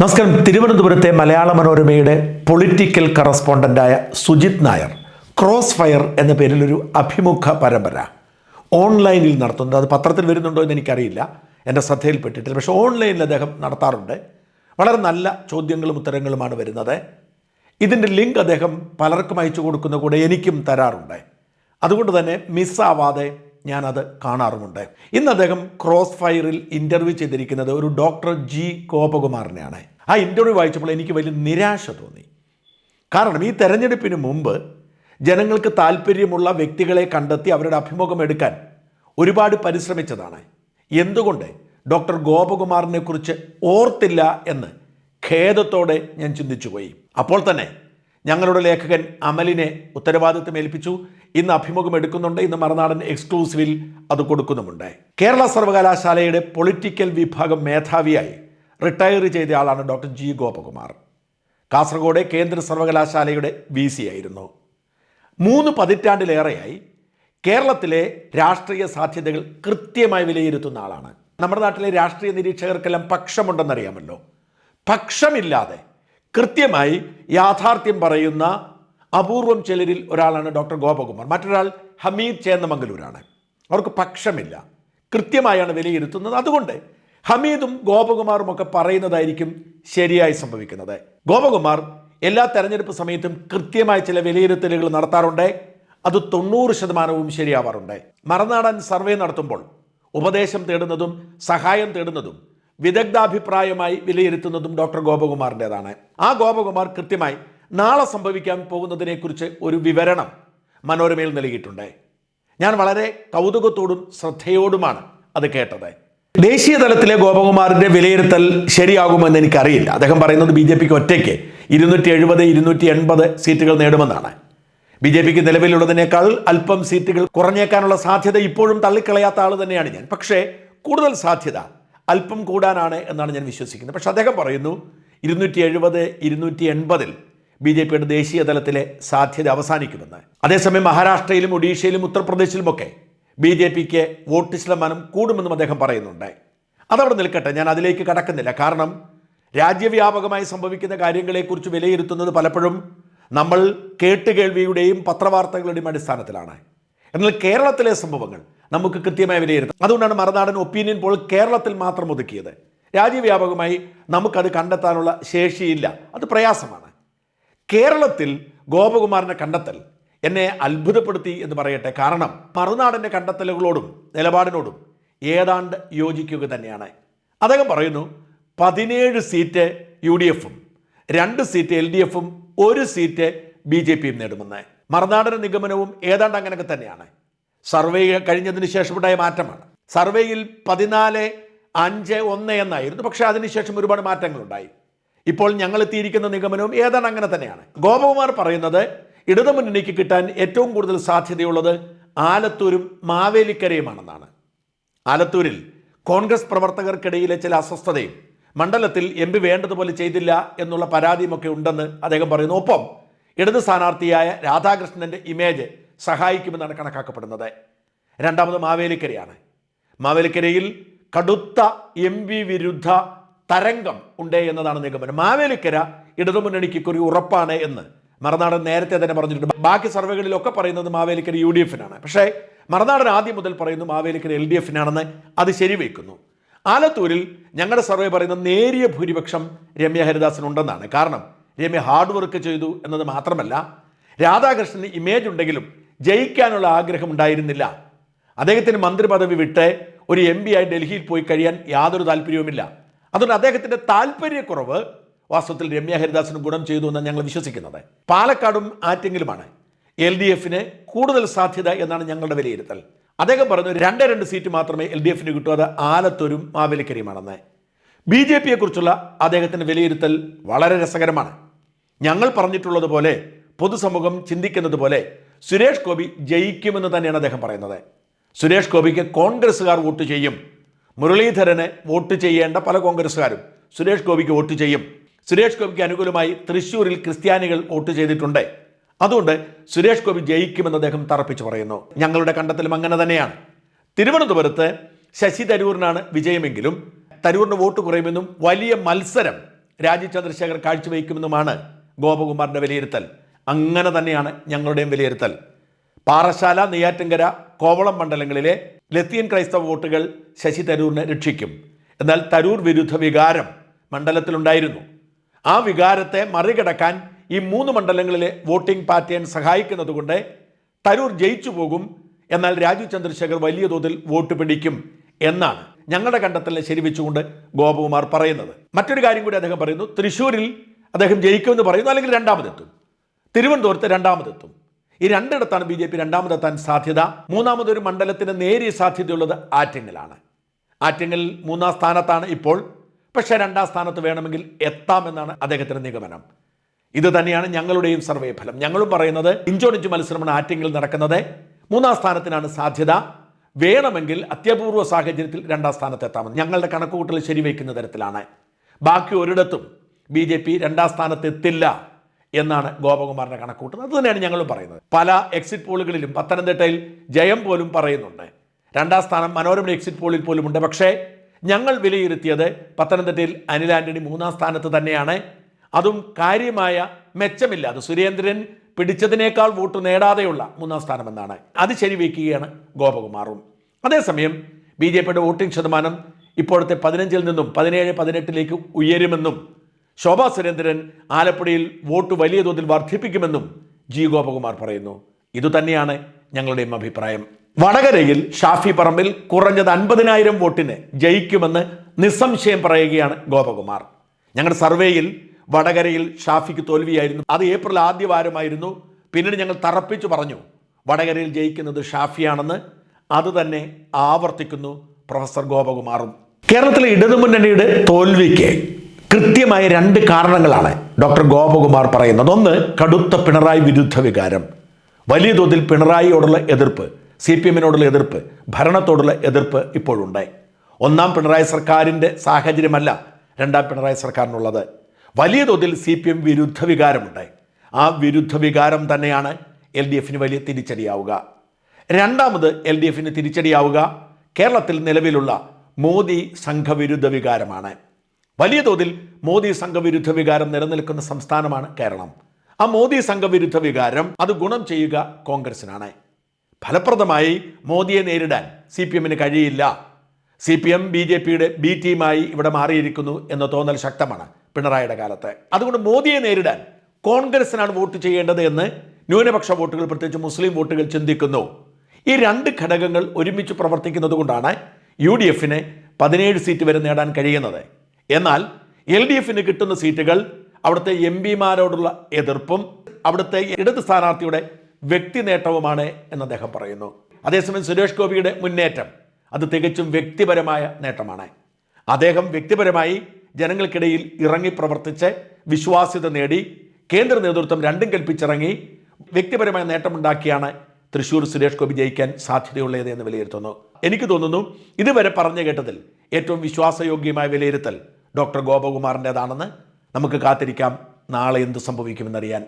നമസ്കാരം. തിരുവനന്തപുരത്തെ മലയാള മനോരമയുടെ പൊളിറ്റിക്കൽ കറസ്പോണ്ടന്റായ സുജിത് നായർ ക്രോസ് ഫയർ എന്ന പേരിലൊരു അഭിമുഖ പരമ്പര ഓൺലൈനിൽ നടത്തുന്നത് അത് പത്രത്തിൽ വരുന്നുണ്ടോ എന്ന് എനിക്കറിയില്ല. എന്റെ ശ്രദ്ധയിൽപ്പെട്ടിട്ടില്ല. പക്ഷേ ഓൺലൈനിൽ അദ്ദേഹം നടത്താറുണ്ട്. വളരെ നല്ല ചോദ്യങ്ങളും ഉത്തരങ്ങളുമാണ് വരുന്നത്. ഇതിന്റെ ലിങ്ക് അദ്ദേഹം പലർക്കും അയച്ചു കൊടുക്കുന്ന കൂടെ എനിക്കും തരാറുണ്ട്. അതുകൊണ്ട് തന്നെ മിസ്സാവാതെ ഞാനത് കാണാറുമുണ്ട്. ഇന്ന് അദ്ദേഹം ക്രോസ് ഫയറിൽ ഇന്റർവ്യൂ ചെയ്തിരിക്കുന്നത് ഒരു ഡോക്ടർ ജി ഗോപകുമാറിനെയാണ്. ആ ഇന്റർവ്യൂ വായിച്ചപ്പോൾ എനിക്ക് വലിയ നിരാശ തോന്നി. കാരണം ഈ തെരഞ്ഞെടുപ്പിന് മുമ്പ് ജനങ്ങൾക്ക് താല്പര്യമുള്ള വ്യക്തികളെ കണ്ടെത്തി അവരുടെ അഭിമുഖം എടുക്കാൻ ഒരുപാട് പരിശ്രമിച്ചതാണ്. എന്തുകൊണ്ട് ഡോക്ടർ ഗോപകുമാറിനെ കുറിച്ച് ഓർത്തില്ല എന്ന് ഖേദത്തോടെ ഞാൻ ചിന്തിച്ചുപോയി. അപ്പോൾ തന്നെ ഞങ്ങളുടെ ലേഖകൻ അമലിനെ ഉത്തരവാദിത്വം ഏൽപ്പിച്ചു ഇന്ന് അഭിമുഖം എടുക്കുന്നുണ്ട്. ഇന്ന് മറുനാടൻ എക്സ്ക്ലൂസീവിൽ അത് കൊടുക്കുന്നുമുണ്ട്. കേരള സർവകലാശാലയുടെ പൊളിറ്റിക്കൽ വിഭാഗം മേധാവിയായി റിട്ടയർ ചെയ്ത ആളാണ് ഡോക്ടർ ജി ഗോപകുമാർ. കാസർഗോഡ് കേന്ദ്ര സർവകലാശാലയുടെ വി സി ആയിരുന്നു. മൂന്ന് പതിറ്റാണ്ടിലേറെയായി കേരളത്തിലെ രാഷ്ട്രീയ സാധ്യതകൾ കൃത്യമായി വിലയിരുത്തുന്ന ആളാണ്. നമ്മുടെ നാട്ടിലെ രാഷ്ട്രീയ നിരീക്ഷകർക്കെല്ലാം പക്ഷമുണ്ടെന്നറിയാമല്ലോ. പക്ഷമില്ലാതെ കൃത്യമായി യാഥാർത്ഥ്യം പറയുന്ന അപൂർവം ചിലരിൽ ഒരാളാണ് ഡോക്ടർ ഗോപകുമാർ. മറ്റൊരാൾ ഹമീദ് ചേന്നമംഗലൂരാണ്. അവർക്ക് പക്ഷമില്ല. കൃത്യമായാണ് വിലയിരുത്തുന്നത്. അതുകൊണ്ട് ഹമീദും ഗോപകുമാറും ഒക്കെ പറയുന്നതായിരിക്കും ശരിയായി സംഭവിക്കുന്നത്. ഗോപകുമാർ എല്ലാ തെരഞ്ഞെടുപ്പ് സമയത്തും കൃത്യമായ ചില വിലയിരുത്തലുകൾ നടത്താറുണ്ട്. അത് തൊണ്ണൂറ് ശതമാനവും ശരിയാവാറുണ്ട്. മറനാടൻ സർവേ നടത്തുമ്പോൾ ഉപദേശം തേടുന്നതും സഹായം തേടുന്നതും വിദഗ്ധാഭിപ്രായമായി വിലയിരുത്തുന്നതും ഡോക്ടർ ഗോപകുമാറിന്റെതാണ്. ആ ഗോപകുമാർ കൃത്യമായി നാളെ സംഭവിക്കാൻ പോകുന്നതിനെക്കുറിച്ച് ഒരു വിവരണം മനോരമയിൽ നൽകിയിട്ടുണ്ട്. ഞാൻ വളരെ കൗതുകത്തോടും ശ്രദ്ധയോടുമാണ് അത് കേട്ടത്. ദേശീയ തലത്തിലെ ഗോപകുമാറിന്റെ വിലയിരുത്തൽ ശരിയാകുമെന്ന് എനിക്കറിയില്ല. അദ്ദേഹം പറയുന്നത് ബി ജെ പിക്ക് ഒറ്റയ്ക്ക് ഇരുന്നൂറ്റി എഴുപത് ഇരുന്നൂറ്റി എൺപത് സീറ്റുകൾ നേടുമെന്നാണ്. ബി ജെ പിക്ക് നിലവിലുള്ളതിനേക്കാൾ അല്പം സീറ്റുകൾ കുറഞ്ഞേക്കാനുള്ള സാധ്യത ഇപ്പോഴും തള്ളിക്കളയാത്ത ആൾ തന്നെയാണ് ഞാൻ. പക്ഷേ കൂടുതൽ സാധ്യത അല്പം കൂടാനാണ് എന്നാണ് ഞാൻ വിശ്വസിക്കുന്നത്. പക്ഷെ അദ്ദേഹം പറയുന്നു ഇരുന്നൂറ്റി എഴുപത് ഇരുന്നൂറ്റി എൺപതിൽ ബി ജെ പിയുടെ ദേശീയ തലത്തിലെ സാധ്യത അവസാനിക്കുമെന്ന്. അതേസമയം മഹാരാഷ്ട്രയിലും ഒഡീഷയിലും ഉത്തർപ്രദേശിലുമൊക്കെ ബി ജെ പിക്ക് വോട്ട് ശതമാനം കൂടുമെന്നും അദ്ദേഹം പറയുന്നുണ്ട്. അതവിടെ നിൽക്കട്ടെ ഞാൻ അതിലേക്ക് കടക്കുന്നില്ല. കാരണം രാജ്യവ്യാപകമായി സംഭവിക്കുന്ന കാര്യങ്ങളെക്കുറിച്ച് വിലയിരുത്തുന്നത് പലപ്പോഴും നമ്മൾ കേട്ടുകേൾവിയുടെയും പത്രവാർത്തകളുടെയും അടിസ്ഥാനത്തിലാണ്. എന്നാൽ കേരളത്തിലെ സംഭവങ്ങൾ നമുക്ക് കൃത്യമായി വിലയിരുത്താം. അതുകൊണ്ടാണ് മറുനാടൻ ഒപ്പീനിയൻ പോൾ കേരളത്തിൽ മാത്രം ഒതുക്കിയത്. രാജ്യവ്യാപകമായി നമുക്കത് കണ്ടെത്താനുള്ള ശേഷിയില്ല. അത് പ്രയാസമാണ്. കേരളത്തിൽ ഗോപകുമാറിനെ കണ്ടെത്തൽ എന്നെ അത്ഭുതപ്പെടുത്തി എന്ന് പറയട്ടെ. കാരണം മറുനാടിന്റെ കണ്ടെത്തലുകളോടും നിലപാടിനോടും ഏതാണ്ട് യോജിക്കുക തന്നെയാണ്. അദ്ദേഹം പറയുന്നു പതിനേഴ് സീറ്റ് യു ഡി എഫും രണ്ട് സീറ്റ് എൽ ഡി എഫും ഒരു സീറ്റ് ബി ജെ പിയും നേടുമെന്ന്. മറുനാടൻ നിഗമനവും ഏതാണ്ട് അങ്ങനെയൊക്കെ തന്നെയാണ്. സർവേ കഴിഞ്ഞതിന് ശേഷമുണ്ടായ മാറ്റമാണ്. സർവേയിൽ പതിനാല് അഞ്ച് ഒന്ന് എന്നായിരുന്നു. പക്ഷേ അതിനുശേഷം ഒരുപാട് മാറ്റങ്ങളുണ്ടായി. ഇപ്പോൾ ഞങ്ങൾ എത്തിയിരിക്കുന്ന നിഗമനവും ഏതാണ്ട് അങ്ങനെ തന്നെയാണ്. ഗോപകുമാർ പറയുന്നത് ഇടതുമുന്നണിക്ക് കിട്ടാൻ ഏറ്റവും കൂടുതൽ സാധ്യതയുള്ളത് ആലത്തൂരും മാവേലിക്കരയുമാണെന്നാണ്. ആലത്തൂരിൽ കോൺഗ്രസ് പ്രവർത്തകർക്കിടയിലെ ചില അസ്വസ്ഥതയും മണ്ഡലത്തിൽ എം പി വേണ്ടതുപോലെ ചെയ്തില്ല എന്നുള്ള പരാതിയുമൊക്കെ ഉണ്ടെന്ന് അദ്ദേഹം പറയുന്നു. ഒപ്പം ഇടത് സ്ഥാനാർത്ഥിയായ രാധാകൃഷ്ണന്റെ ഇമേജ് സഹായിക്കുമെന്നാണ് കണക്കാക്കപ്പെടുന്നത്. രണ്ടാമത് മാവേലിക്കരയാണ്. മാവേലിക്കരയിൽ കടുത്ത എം വിരുദ്ധ തരംഗം ഉണ്ട് എന്നതാണ് നിഗമനം. മാവേലിക്കര ഇടതുമുന്നണിക്ക് ഒരു ഉറപ്പാണ് എന്ന്. മറുനാടൻ നേരത്തെ തന്നെ പറഞ്ഞിട്ടുണ്ട്. ബാക്കി സർവേകളിലൊക്കെ പറയുന്നത് മാവേലിക്കര യു ഡി എഫിനാണ് പക്ഷേ മറുനാടൻ ആദ്യം മുതൽ പറയുന്നു മാവേലിക്കര എൽ ഡി എഫിനാണെന്ന് അത് ശരിവെക്കുന്നു. ആലത്തൂരിൽ ഞങ്ങളുടെ സർവേ പറയുന്ന നേരിയ ഭൂരിപക്ഷം രമ്യ ഹരിദാസിനുണ്ടെന്നാണ്. കാരണം രമ്യ ഹാർഡ് വർക്ക് ചെയ്തു എന്നത് മാത്രമല്ല രാധാകൃഷ്ണന് ഇമേജ് ഉണ്ടെങ്കിലും ജയിക്കാനുള്ള ആഗ്രഹം ഉണ്ടായിരുന്നില്ല. അദ്ദേഹത്തിന് മന്ത്രി പദവി വിട്ട് ഒരു എം ആയി ഡൽഹിയിൽ പോയി കഴിയാൻ യാതൊരു താല്പര്യവുമില്ല. അതുകൊണ്ട് അദ്ദേഹത്തിന്റെ താല്പര്യക്കുറവ് വാസ്തവത്തിൽ രമ്യ ഹരിദാസിന് ഗുണം ചെയ്തു എന്നാണ് ഞങ്ങൾ വിശ്വസിക്കുന്നത്. പാലക്കാടും ആറ്റിങ്ങിലുമാണ് എൽ ഡി എഫിന് കൂടുതൽ സാധ്യത എന്നാണ് ഞങ്ങളുടെ വിലയിരുത്തൽ. അദ്ദേഹം പറഞ്ഞു രണ്ട് രണ്ട് സീറ്റ് മാത്രമേ എൽ ഡി എഫിന് കിട്ടൂ അത് ആലത്തൂരും മാവേലിക്കരയുമാണെന്ന്. ബി ജെ പിയെ കുറിച്ചുള്ള അദ്ദേഹത്തിന്റെ വിലയിരുത്തൽ വളരെ രസകരമാണ്. ഞങ്ങൾ പറഞ്ഞിട്ടുള്ളത് പോലെ പൊതുസമൂഹം ചിന്തിക്കുന്നത് പോലെ സുരേഷ് ഗോപി ജയിക്കുമെന്ന് തന്നെയാണ് അദ്ദേഹം പറയുന്നത്. സുരേഷ് ഗോപിക്ക് കോൺഗ്രസ്സുകാർ വോട്ട് ചെയ്യും മുരളീധരന് വോട്ട് ചെയ്യേണ്ട പല കോൺഗ്രസ്സുകാരും സുരേഷ് ഗോപിക്ക് വോട്ട് ചെയ്യും. സുരേഷ് ഗോപിക്ക് അനുകൂലമായി തൃശൂരിൽ ക്രിസ്ത്യാനികൾ വോട്ട് ചെയ്തിട്ടുണ്ട്. അതുകൊണ്ട് സുരേഷ് ഗോപി ജയിക്കുമെന്ന് അദ്ദേഹം തറപ്പിച്ചു പറയുന്നു. ഞങ്ങളുടെ കണ്ടെത്തലും അങ്ങനെ തന്നെയാണ്. തിരുവനന്തപുരത്ത് ശശി തരൂരിനാണ് വിജയമെങ്കിലും തരൂരിന് വോട്ട് കുറയുമെന്നും വലിയ മത്സരം രാജീവ് ചന്ദ്രശേഖർ കാഴ്ചവെക്കുമെന്നുമാണ് ഗോപകുമാറിന്റെ വിലയിരുത്തൽ. അങ്ങനെ തന്നെയാണ് ഞങ്ങളുടെയും വിലയിരുത്തൽ. പാറശാല നെയ്യാറ്റിൻകര കോവളം മണ്ഡലങ്ങളിലെ ലത്തീൻ ക്രൈസ്തവ വോട്ടുകൾ ശശി തരൂരിനെ രക്ഷിക്കും. എന്നാൽ തരൂർ വിരുദ്ധ വികാരം മണ്ഡലത്തിലുണ്ടായിരുന്നു. ആ വികാരത്തെ മറികടക്കാൻ ഈ മൂന്ന് മണ്ഡലങ്ങളിലെ വോട്ടിംഗ് പാറ്റേൺ സഹായിക്കുന്നതുകൊണ്ട് തരൂർ ജയിച്ചു പോകും. എന്നാൽ രാജീവ് ചന്ദ്രശേഖർ വലിയ തോതിൽ വോട്ട് പിടിക്കും എന്നാണ് ഞങ്ങളുടെ കണ്ടെത്തലിനെ ശരിവെച്ചുകൊണ്ട് ഗോപകുമാർ പറയുന്നത്. മറ്റൊരു കാര്യം കൂടി അദ്ദേഹം പറയുന്നു. തൃശ്ശൂരിൽ അദ്ദേഹം ജയിക്കുമെന്ന് പറയുന്നു അല്ലെങ്കിൽ രണ്ടാമതെത്തും? തിരുവനന്തപുരത്ത് രണ്ടാമതെത്തും. ഈ രണ്ടിടത്താണ് ബി ജെ പി രണ്ടാമതെത്താൻ സാധ്യത. മൂന്നാമതൊരു മണ്ഡലത്തിന് നേരിയ സാധ്യതയുള്ളത് ആറ്റിങ്ങലാണ്. ആറ്റിങ്ങൽ മൂന്നാം സ്ഥാനത്താണ് ഇപ്പോൾ. പക്ഷേ രണ്ടാം സ്ഥാനത്ത് വേണമെങ്കിൽ എത്താമെന്നാണ് അദ്ദേഹത്തിന്റെ നിഗമനം. ഇത് തന്നെയാണ് ഞങ്ങളുടെയും സർവേ ഫലം. ഞങ്ങളും പറയുന്നത് ഇഞ്ചോടിഞ്ച് മത്സരമാണ് ആറ്റിങ്ങൽ നടക്കുന്നത്. മൂന്നാം സ്ഥാനത്തിനാണ് സാധ്യത. വേണമെങ്കിൽ അത്യപൂർവ സാഹചര്യത്തിൽ രണ്ടാം സ്ഥാനത്ത് എത്താമെന്ന്. ഞങ്ങളുടെ കണക്കുകൂട്ടൽ ശരിവയ്ക്കുന്ന തരത്തിലാണ്. ബാക്കി ഒരിടത്തും ബി ജെ പി രണ്ടാം സ്ഥാനത്തെത്തില്ല എന്നാണ് ഗോപകുമാറിന്റെ കണക്കൂട്ടുന്നത്. അത് തന്നെയാണ് ഞങ്ങളും പറയുന്നത്. പല എക്സിറ്റ് പോളുകളിലും പത്തനംതിട്ടയിൽ ജയം പോലും പറയുന്നുണ്ട്. രണ്ടാം സ്ഥാനം മനോരമ എക്സിറ്റ് പോളിൽ പോലും ഉണ്ട്. പക്ഷേ ഞങ്ങൾ വിലയിരുത്തിയത് പത്തനംതിട്ടയിൽ അനിൽ ആന്റണി മൂന്നാം സ്ഥാനത്ത് തന്നെയാണ്. അതും കാര്യമായ മെച്ചമില്ല. അത് സുരേന്ദ്രൻ പിടിച്ചതിനേക്കാൾ വോട്ട് നേടാതെയുള്ള മൂന്നാം സ്ഥാനമെന്നാണ്. അത് ശരിവെക്കുകയാണ് ഗോപകുമാറും. അതേസമയം ബി ജെ പിയുടെ വോട്ടിംഗ് ശതമാനം ഇപ്പോഴത്തെ പതിനഞ്ചിൽ നിന്നും പതിനേഴ് പതിനെട്ടിലേക്ക് ഉയരുമെന്നും ശോഭാ സുരേന്ദ്രൻ ആലപ്പുഴയിൽ വോട്ട് വലിയ തോതിൽ വർദ്ധിപ്പിക്കുമെന്നും ജി ഗോപകുമാർ പറയുന്നു. ഇതുതന്നെയാണ് ഞങ്ങളുടെയും അഭിപ്രായം. വടകരയിൽ ഷാഫി പറമ്പിൽ കുറഞ്ഞത് അൻപതിനായിരം വോട്ടിന് ജയിക്കുമെന്ന് നിസ്സംശയം പറയുകയാണ് ഗോപകുമാർ. ഞങ്ങളുടെ സർവേയിൽ വടകരയിൽ ഷാഫിക്ക് തോൽവിയായിരുന്നു. അത് ഏപ്രിൽ ആദ്യവാരമായിരുന്നു. പിന്നീട് ഞങ്ങൾ തറപ്പിച്ചു പറഞ്ഞു വടകരയിൽ ജയിക്കുന്നത് ഷാഫിയാണെന്ന്. അത് തന്നെ ആവർത്തിക്കുന്നു പ്രൊഫസർ ഗോപകുമാറും. കേരളത്തിലെ ഇടതുമുന്നണിയുടെ തോൽവിക്ക് കൃത്യമായ രണ്ട് കാരണങ്ങളാണ് ഡോക്ടർ ഗോപകുമാർ പറയുന്നത്. ഒന്ന് കടുത്ത പിണറായി വിരുദ്ധ വികാരം. വലിയ തോതിൽ പിണറായിയോടുള്ള എതിർപ്പ് സി പി എമ്മിനോടുള്ള എതിർപ്പ് ഭരണത്തോടുള്ള എതിർപ്പ് ഇപ്പോഴുണ്ട്. ഒന്നാം പിണറായി സർക്കാരിന്റെ സാഹചര്യമല്ല രണ്ടാം പിണറായി സർക്കാരിനുള്ളത്. വലിയ തോതിൽ സി പി എം വിരുദ്ധ വികാരമുണ്ട്. ആ വിരുദ്ധ വികാരം തന്നെയാണ് എൽ ഡി എഫിന് വലിയ തിരിച്ചടിയാവുക. രണ്ടാമത് എൽ ഡി എഫിന് തിരിച്ചടിയാവുക കേരളത്തിൽ നിലവിലുള്ള മോദി സംഘവിരുദ്ധ വികാരമാണ്. വലിയ തോതിൽ മോദി സംഘവിരുദ്ധ വികാരം നിലനിൽക്കുന്ന സംസ്ഥാനമാണ് കേരളം. ആ മോദി സംഘവിരുദ്ധ വികാരം അത് ഗുണം ചെയ്യുക കോൺഗ്രസിനാണ്. ഫലപ്രദമായി മോദിയെ നേരിടാൻ സി പി എമ്മിന് കഴിയില്ല. C P M B J പിയുടെ ബി ടീമായി ഇവിടെ മാറിയിരിക്കുന്നു എന്ന തോന്നൽ ശക്തമാണ് പിണറായിയുടെ കാലത്ത്. അതുകൊണ്ട് മോദിയെ നേരിടാൻ കോൺഗ്രസിനാണ് വോട്ട് ചെയ്യേണ്ടത് എന്ന് ന്യൂനപക്ഷ വോട്ടുകൾ പ്രത്യേകിച്ച് മുസ്ലിം വോട്ടുകൾ ചിന്തിക്കുന്നു. ഈ രണ്ട് ഘടകങ്ങൾ ഒരുമിച്ച് പ്രവർത്തിക്കുന്നത് കൊണ്ടാണ് യു ഡി എഫിന് പതിനേഴ് സീറ്റ് വരെ നേടാൻ കഴിയുന്നത്. എന്നാൽ എൽ ഡി എഫിന് കിട്ടുന്ന സീറ്റുകൾ അവിടുത്തെ എം പിമാരോടുള്ള എതിർപ്പും അവിടുത്തെ ഇടത് സ്ഥാനാർത്ഥിയുടെ വ്യക്തി നേട്ടവുമാണ് എന്ന് അദ്ദേഹം പറയുന്നു. അതേസമയം സുരേഷ് ഗോപിയുടെ മുന്നേറ്റം അത് തികച്ചും വ്യക്തിപരമായ നേട്ടമാണ്. അദ്ദേഹം വ്യക്തിപരമായി ജനങ്ങൾക്കിടയിൽ ഇറങ്ങി പ്രവർത്തിച്ച് വിശ്വാസ്യത നേടി കേന്ദ്ര നേതൃത്വം രണ്ടും കൽപ്പിച്ചിറങ്ങി വ്യക്തിപരമായ നേട്ടമുണ്ടാക്കിയാണ് തൃശൂർ സുരേഷ് ഗോപി ജയിക്കാൻ സാധ്യതയുള്ളത് എന്ന് വിലയിരുത്തുന്നു. എനിക്ക് തോന്നുന്നു ഇതുവരെ പറഞ്ഞു കേട്ടതിൽ ഏറ്റവും വിശ്വാസയോഗ്യമായ വിലയിരുത്തൽ ഡോക്ടർ ഗോപകുമാറിന്റെതാണെന്ന് നമുക്ക് കാത്തിരിക്കാം. നാളെ എന്ത് സംഭവിക്കുമെന്നറിയാൻ